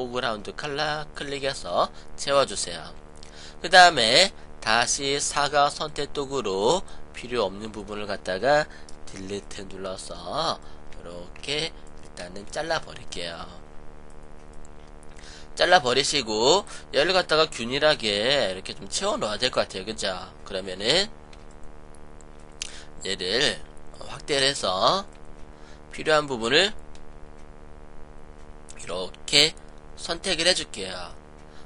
포그라운드 컬러 클릭해서 채워주세요. 그 다음에 다시 사각 선택 도구로 필요 없는 부분을 갖다가 딜리트 눌러서 이렇게 일단은 잘라 버릴게요. 잘라 버리시고 얘를 갖다가 균일하게 이렇게 좀 채워 넣어야 될 것 같아요. 그죠? 그러면은 얘를 확대를 해서 필요한 부분을 이렇게 선택을 해줄게요.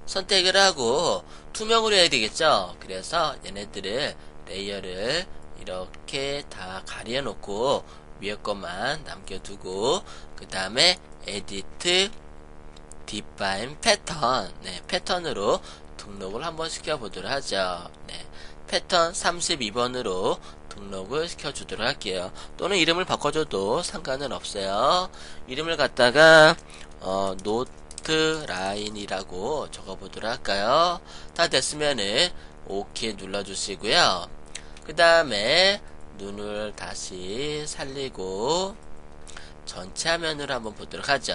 선택을 하고 투명으로 해야 되겠죠? 그래서 얘네들을 레이어를 이렇게 다 가려 놓고 위에 것만 남겨두고 그 다음에 에디트 디파인 패턴 네, 패턴으로 등록을 한번 시켜보도록 하죠. 네, 패턴 32번으로 등록을 시켜주도록 할게요. 또는 이름을 바꿔줘도 상관은 없어요. 이름을 갖다가 어, 노트 라인이라고 적어보도록 할까요? 다 됐으면은 OK 눌러주시고요. 그 다음에 눈을 다시 살리고 전체 화면으로 한번 보도록 하죠.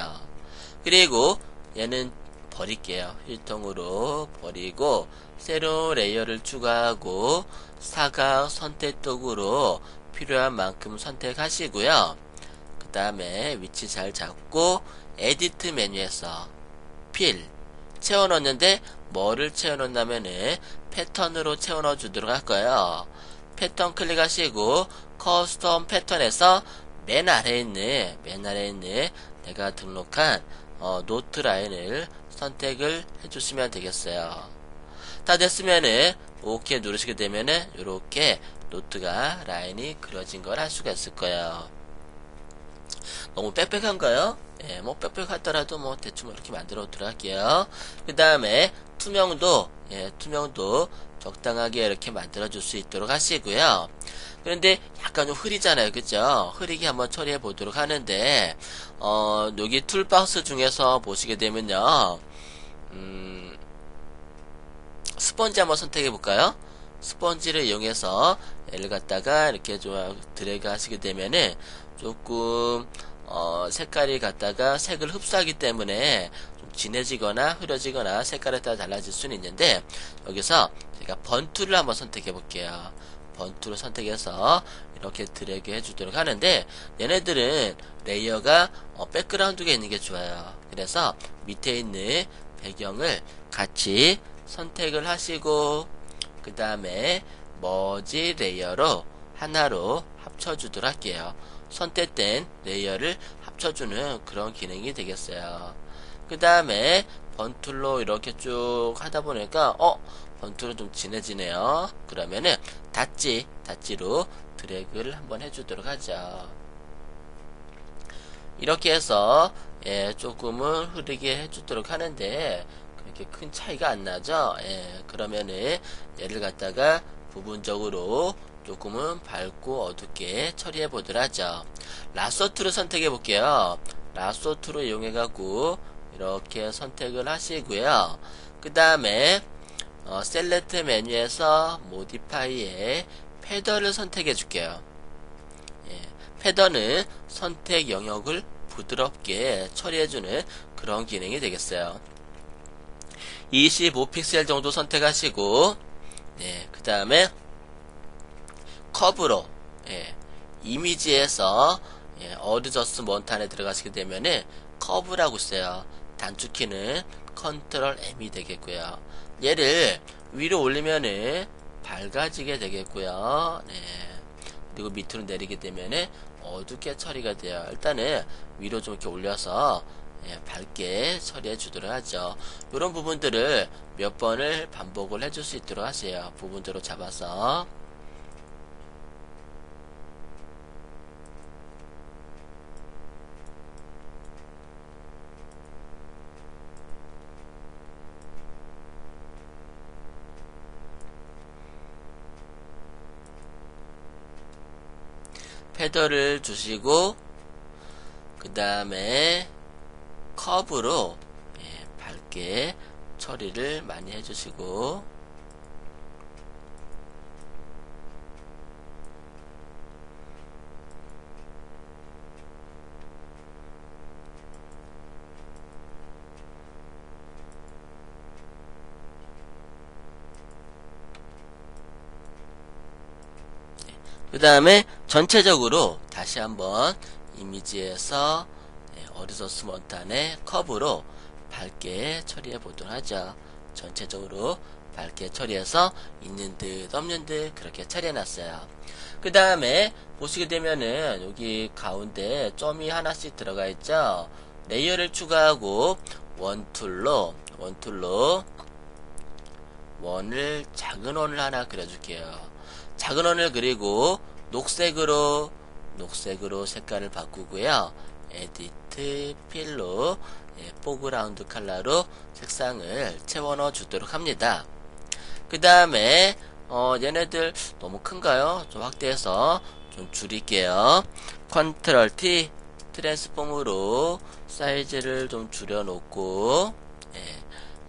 그리고 얘는 버릴게요. 힐통으로 버리고 새로운 레이어를 추가하고 사각 선택 도구로 필요한 만큼 선택하시고요. 그 다음에 위치 잘 잡고 에디트 메뉴에서 필 채워 넣는데 뭐를 채워 넣냐면은 패턴으로 채워 넣어 주도록 할 거예요. 패턴 클릭하시고 커스텀 패턴에서 맨 아래에 있는 맨 아래에 있는 내가 등록한 어, 노트 라인을 선택을 해주시면 되겠어요. 다 됐으면은 OK 누르시게 되면은 이렇게 노트가 라인이 그려진 걸 할 수가 있을 거예요. 너무 빽빽한가요? 예, 뭐 빽빽하더라도 뭐 대충 이렇게 만들어 들어갈게요. 그 다음에 투명도, 예, 투명도 적당하게 이렇게 만들어 줄 수 있도록 하시고요. 그런데 약간 좀 흐리잖아요. 그죠? 흐리게 한번 처리해 보도록 하는데, 어, 여기 툴박스 중에서 보시게 되면요. 음, 스펀지 한번 선택해 볼까요? 스펀지를 이용해서 얘를 갖다가 이렇게 좀 드래그 하시게 되면은 조금 어, 색깔이 갖다가 색을 흡수하기 때문에 좀 진해지거나 흐려지거나 색깔에 따라 달라질 수는 있는데 여기서 제가 번툴을 한번 선택해 볼게요. 번툴을 선택해서 이렇게 드래그 해주도록 하는데 얘네들은 레이어가 어, 백그라운드가 있는 게 좋아요. 그래서 밑에 있는 배경을 같이 선택을 하시고 그 다음에 머지 레이어로 하나로 합쳐주도록 할게요. 선택된 레이어를 합쳐주는 그런 기능이 되겠어요. 그 다음에 번툴로 이렇게 쭉 하다 보니까 어 번툴은 좀 진해지네요. 그러면은 닷지 닷지로 드래그를 한번 해주도록 하죠. 이렇게 해서 예, 조금은 흐르게 해주도록 하는데 그렇게 큰 차이가 안 나죠. 예, 그러면은 얘를 갖다가 부분적으로 조금은 밝고 어둡게 처리해 보도록 하죠. 라소 툴을 선택해 볼게요. 라소 툴을 이용해 갖고 이렇게 선택을 하시고요. 그 다음에 어, 셀렉트 메뉴에서 모디파이에 패더를 선택해 줄게요. 예, 패더는 선택 영역을 부드럽게 처리해주는 그런 기능이 되겠어요. 25픽셀 정도 선택하시고, 예, 그 다음에 커브로, 예, 이미지에서 예, 어드저스 몬탄에 들어가시게 되면은 커브라고 있어요. 단축키는 컨트롤 M이 되겠고요. 얘를 위로 올리면은 밝아지게 되겠고요. 네. 그리고 밑으로 내리게 되면은 어둡게 처리가 돼요. 일단은 위로 좀 이렇게 올려서 예, 밝게 처리해 주도록 하죠. 이런 부분들을 몇 번을 반복을 해줄 수 있도록 하세요. 부분대로 잡아서. 패더를 주시고 그 다음에 컵으로 예, 밝게 처리를 많이 해주시고. 그 다음에 전체적으로 다시 한번 이미지에서 네, 어리소스먼트 안에 컵으로 밝게 처리해 보도록 하죠. 전체적으로 밝게 처리해서 있는 듯 없는 듯 그렇게 처리해 놨어요. 그 다음에 보시게 되면은 여기 가운데 점이 하나씩 들어가 있죠. 레이어를 추가하고 원툴로 원툴로 원을 작은 원을 하나 그려줄게요. 작은 원을 그리고 녹색으로 녹색으로 색깔을 바꾸고요. 에디트 필로 예, 포그라운드 컬러로 색상을 채워넣어 주도록 합니다. 그 다음에 어, 얘네들 너무 큰가요? 좀 확대해서 좀 줄일게요. 컨트롤 T 트랜스폼으로 사이즈를 좀 줄여놓고 예,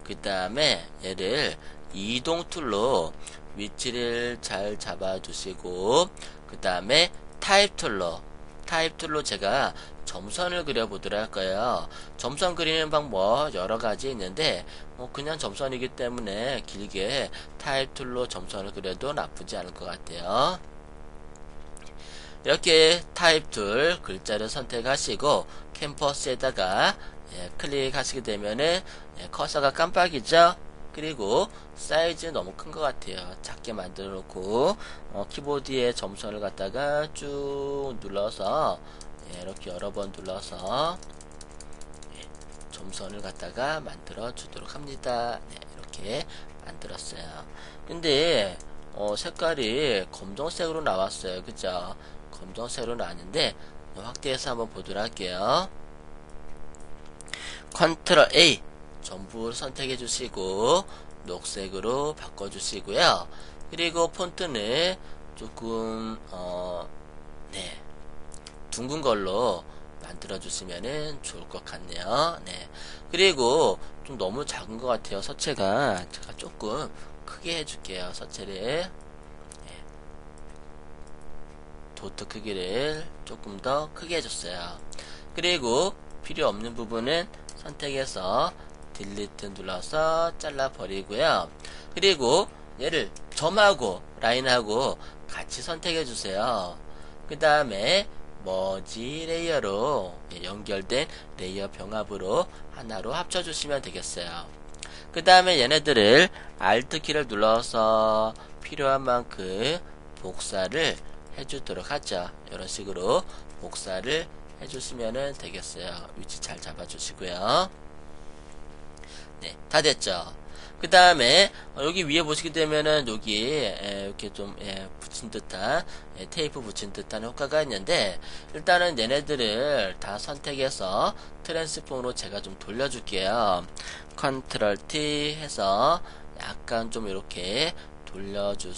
그 다음에 얘를 이동 툴로 위치를 잘 잡아주시고 그 다음에 타입 툴로 타입 툴로 제가 점선을 그려보도록 할 거예요. 점선 그리는 방법 여러 가지 있는데 뭐 그냥 점선이기 때문에 길게 타입 툴로 점선을 그려도 나쁘지 않을 것 같아요. 이렇게 타입 툴 글자를 선택하시고 캠퍼스에다가 예, 클릭하시게 되면은 예, 커서가 깜빡이죠. 그리고 사이즈 너무 큰 것 같아요. 작게 만들어 놓고 어, 키보드에 점선을 갖다가 쭉 눌러서 예, 이렇게 여러 번 눌러서 예, 점선을 갖다가 만들어 주도록 합니다. 네, 이렇게 만들었어요. 근데 어, 색깔이 검정색으로 나왔어요. 그죠? 검정색으로 나왔는데 확대해서 한번 보도록 할게요. 컨트롤 A 전부 선택해 주시고 녹색으로 바꿔 주시고요. 그리고 폰트는 조금 어, 네. 둥근 걸로 만들어 주시면은 좋을 것 같네요. 네. 그리고 좀 너무 작은 것 같아요. 서체가 제가 조금 크게 해줄게요. 서체를 네. 도트 크기를 조금 더 크게 해줬어요. 그리고 필요 없는 부분은 선택해서 딜리트 눌러서 잘라 버리고요. 그리고 얘를 점하고 라인하고 같이 선택해 주세요. 그 다음에 머지 레이어로 연결된 레이어 병합으로 하나로 합쳐 주시면 되겠어요. 그 다음에 얘네들을 Alt 키를 눌러서 필요한 만큼 복사를 해주도록 하죠. 이런 식으로 복사를 해주시면 되겠어요. 위치 잘 잡아주시고요. 네, 다 됐죠. 그 다음에 여기 위에 보시게 되면은 여기 이렇게 좀 예, 붙인 듯한 예, 테이프 붙인 듯한 효과가 있는데 일단은 얘네들을 다 선택해서 트랜스폼으로 제가 좀 돌려줄게요. 컨트롤 T 해서 약간 좀 이렇게 돌려줄